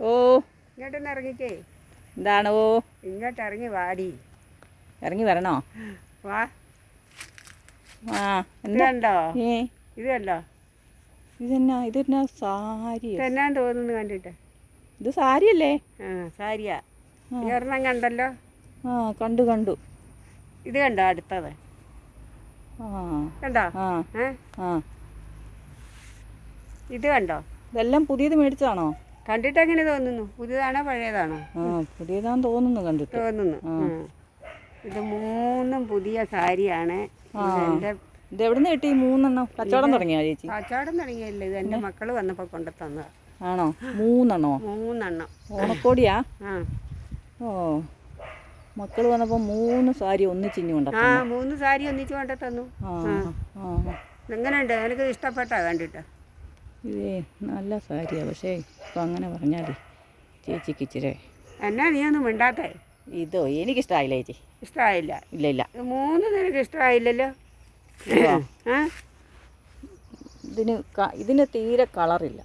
ഓ. ഇങ്ങോട്ടൊന്ന് ഇറങ്ങിക്കേ. എന്താണ് ഓ? ഇങ്ങോട്ട് ഇറങ്ങി വാടി. ഇറങ്ങി വരണോ? വാ. ആ എന്താണ്ടോ ഇത് കണ്ടോ ഇതെന്നാ ഇതെന്നാ സാരി? എന്നാ തോന്നുന്നു കണ്ടിട്ട്. ഇത് സാരിയല്ലേ? ആ സാരിയാ. ഒരെണ്ണം കണ്ടല്ലോ? ആ കണ്ടു കണ്ടു. ഇത് കണ്ടോ അടുത്തത്? കണ്ടോ? ഇത് കണ്ടോ? ഇതെല്ലാം പുതിയത് മേടിച്ചതാണോ? കണ്ടിട്ട് എങ്ങനെ തോന്നുന്നു? പുതിയതാണോ പഴയതാണോ? ആ പുതിയതാന്ന് തോന്നുന്നു കണ്ടിട്ട്. തോന്നുന്നു. ഇത് മൂന്നും പുതിയ സാരിയാണ്. ആ. ഇത് എവിടുന്ന് കിട്ടി? ഈ മൂന്നെണ്ണം? കച്ചവടം തുടങ്ങിയാ ചേച്ചി? കച്ചവടം തുടങ്ങിയല്ല. ഇത് എന്റെ മക്കൾ വന്നപ്പോൾ കൊണ്ടു തന്നതാ ആണോ? മൂന്നെണ്ണോ? മൂന്നെണ്ണം. ഓണക്കോടിയാ? ആ. ഓ. മക്കൾ വന്നപ്പോൾ മൂന്ന് സാരി ഒന്നിച്ചിഞ്ഞു കൊണ്ട ആ മൂന്ന് സാരി ഒന്നിച്ച് കൊണ്ടു തന്നു ആ. എനിക്ക് ഇഷ്ടപ്പെട്ടാ കണ്ടിട്ട്? ഇതേ നല്ല സാരിയാണ് പക്ഷേ ഇപ്പം അങ്ങനെ പറഞ്ഞാലേ ചേച്ചിക്ക് ഇച്ചിരി എന്നാ നീ ഒന്നും മിണ്ടാത്തേ? ഇതോ എനിക്കിഷ്ടമായില്ല ചേച്ചി. ഇഷ്ടമായില്ല ഇല്ല ഇല്ല. ഇത് മൂന്ന് നിനക്ക് ഇഷ്ടമായില്ലല്ലോ? ആ? ഇതിന് ഇതിന് തീരെ കളറില്ല.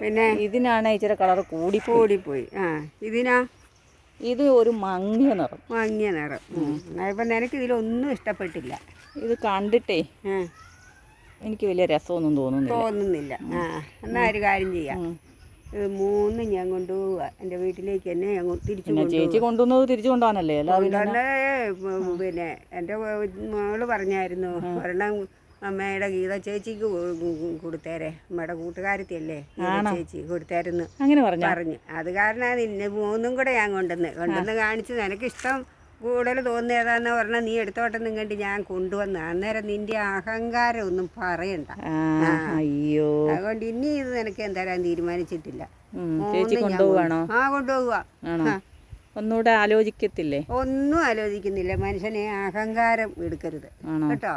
പിന്നെ? ഇതിനാണ് ഇച്ചിരി കളർ കൂടി കൂടിപ്പോയി. ആ ഇതിനാ? ഇത് ഒരു മങ്ങിയ നിറം. മങ്ങിയ നിറം. ഇപ്പം നിനക്ക് ഇതിലൊന്നും ഇഷ്ടപ്പെട്ടില്ല. ഇത് കണ്ടിട്ടേ ആ. എനിക്ക് വലിയ രസമൊന്നും തോന്നുന്നില്ല. തോന്നുന്നില്ല. ആ എന്നാ ഒരു കാര്യം ചെയ്യാം. മൂന്ന് ഇത് മൂന്നും ഞാൻ കൊണ്ടുപോവുക എന്റെ വീട്ടിലേക്ക് തന്നെ ഞാൻ തിരിച്ചു പിന്നെ ചേച്ചി കൊണ്ടുവന്നത് തിരിച്ചു കൊണ്ടുപോകാനല്ലേ പിന്നെ കൊണ്ടുവന്ന് പിന്നെ എന്റെ മോൾ പറഞ്ഞായിരുന്നു ഒരെണ്ണം അമ്മയുടെ ഗീത ചേച്ചിക്ക് കൊടുത്തേരെ. അമ്മയുടെ കൂട്ടുകാരത്തിയല്ലേ ചേച്ചി കൊടുത്തായിരുന്നു അങ്ങനെ പറഞ്ഞു? പറഞ്ഞു. അത് കാരണം നിന്നെ മൂന്നും കൂടെ ഞാൻ കൊണ്ടുവന്ന് കൊണ്ടുവന്ന് കാണിച്ചു നിനക്ക് ഇഷ്ടം കൂടുതൽ തോന്നിയതാന്ന് പറഞ്ഞാൽ നീ എടുത്തോട്ടെന്നും നിങ്ങണ്ട് ഞാൻ കൊണ്ടുവന്ന. അന്നേരം നിന്റെ അഹങ്കാരം ഒന്നും പറയണ്ട. അയ്യോ. അതുകൊണ്ട് ഇനി ഇത് നിനക്ക് എന്തായാലും തീരുമാനിച്ചിട്ടില്ല. ഉം, ചേച്ചി കൊണ്ടുപോവാണോ? ആ കൊണ്ടുപോവുക. ആണോ? ഒന്നുകൂടെ ആലോചിക്കത്തില്ലേ? ഒന്നും ആലോചിക്കുന്നില്ല. മനുഷ്യനെ അഹങ്കാരം എടുക്കരുത്. കേട്ടോ?